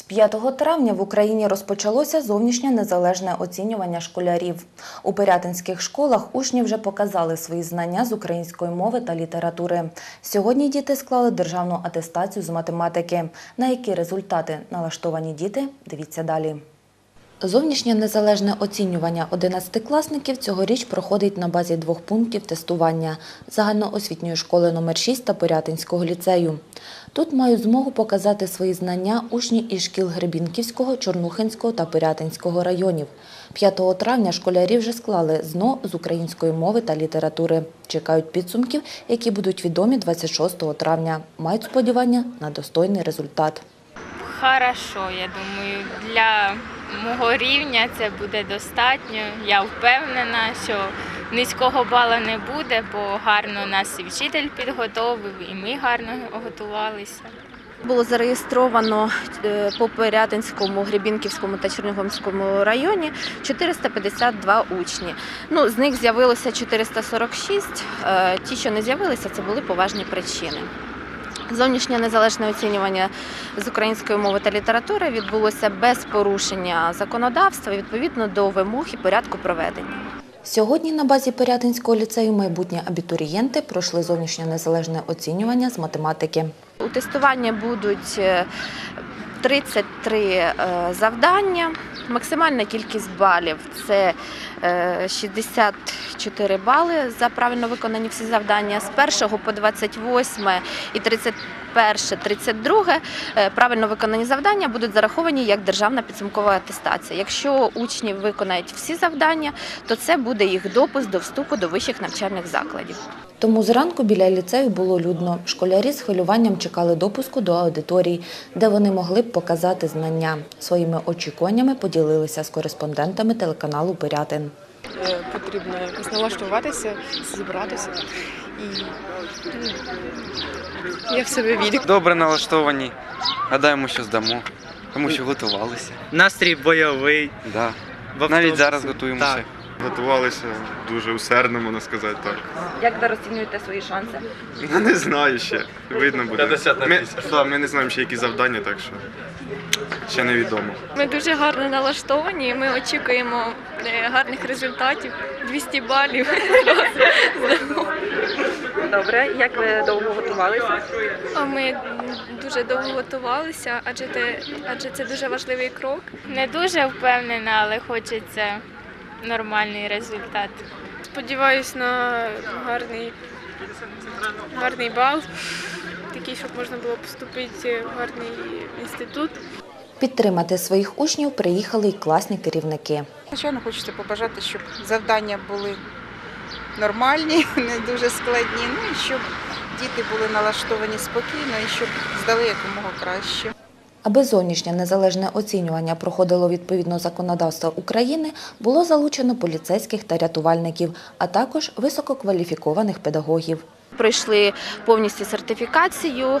З 5 травня в Україні розпочалося зовнішнє незалежне оцінювання школярів. У пирятинських школах учні вже показали свої знання з української мови та літератури. Сьогодні діти склали державну атестацію з математики. На які результати налаштовані діти? Дивіться далі. Зовнішнє незалежне оцінювання 11-класників цьогоріч проходить на базі двох пунктів тестування загальноосвітньої школи номер 6 та Порятинського ліцею. Тут мають змогу показати свої знання учні із шкіл Гребінківського, Чорнухинського та Порятинського районів. 5 травня школярі вже склали ЗНО з української мови та літератури. Чекають підсумків, які будуть відомі 26 травня. Мають сподівання на достойний результат. Хорошо, я думаю, для мого рівня це буде достатньо. Я впевнена, що низького бала не буде, бо гарно нас і вчитель підготовив, і ми гарно готувалися. Було зареєстровано е, по Пирятинському, Гребінківському та Чернігівському районі 452 учні. Ну, з них з'явилося 446. Е, Ті, що не з'явилися, це були поважні причини. Зовнішнє незалежне оцінювання з української мови та літератури відбулося без порушення законодавства відповідно до вимог і порядку проведення. Сьогодні на базі Порятинського ліцею майбутні абітурієнти пройшли зовнішнє незалежне оцінювання з математики. У тестування будуть е, 33 е, завдання. Максимальна кількість балів це е, 64 бали за правильно виконані всі завдання. З 1 по 28 і 31, 32 е, правильно виконані завдання будуть зараховані як державна підсумкова атестація. Якщо учні виконають всі завдання, то це буде їх допуск до вступу до вищих навчальних закладів. Тому зранку біля ліцею було людно. Школярі з хвилюванням чекали допуску до аудиторій, де вони могли б показати знання. Своїми очікуваннями поділилися з кореспондентами телеканалу Пирятин. Е, потрібно якось налаштуватися, зібратися. І ну, я в себе вірю. Добре налаштовані. Гадаємо, що здамо, тому що готувалися. Настрій бойовий. Да. Навіть зараз готуємося. Так. Готувалися дуже усердно, можна сказати так. Як ви розцінюєте свої шанси? Ну, не знаю ще. Видно буде. 50 на Ми, 50. да, ми не знаємо ще які завдання, так що ще невідомо. Ми дуже гарно налаштовані. Ми очікуємо е, гарних результатів. 200 балів. Добре, як ви довго готувалися? А Ми дуже довго готувалися, адже це, адже це дуже важливий крок. Не дуже впевнена, але хочеться нормальний результат. Сподіваюсь на гарний, гарний бал, такий, щоб можна було поступити в гарний інститут. Підтримати своїх учнів приїхали й класні керівники. Звичайно, хочеться побажати, щоб завдання були нормальні, не дуже складні, ну і щоб діти були налаштовані спокійно і щоб здали якомога краще. Аби зовнішнє незалежне оцінювання проходило відповідно законодавства України, було залучено поліцейських та рятувальників, а також висококваліфікованих педагогів. Пройшли повністю сертифікацію, е,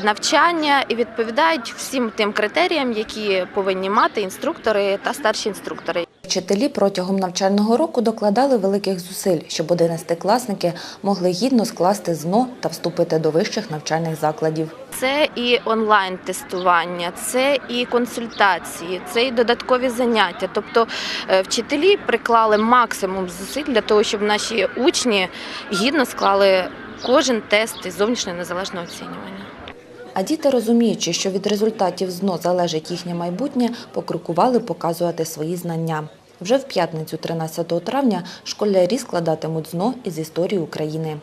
навчання і відповідають всім тим критеріям, які повинні мати інструктори та старші інструктори. Вчителі протягом навчального року докладали великих зусиль, щоб 11-класники могли гідно скласти ЗНО та вступити до вищих навчальних закладів. Це і онлайн-тестування, це і консультації, це і додаткові заняття. Тобто е, вчителі приклали максимум зусиль для того, щоб наші учні гідно склали кожен тест із зовнішнього незалежного оцінювання. А діти, розуміючи, що від результатів ЗНО залежить їхнє майбутнє, покрокували показувати свої знання. Вже в п'ятницю, 13 травня, школярі складатимуть ЗНО із історії України.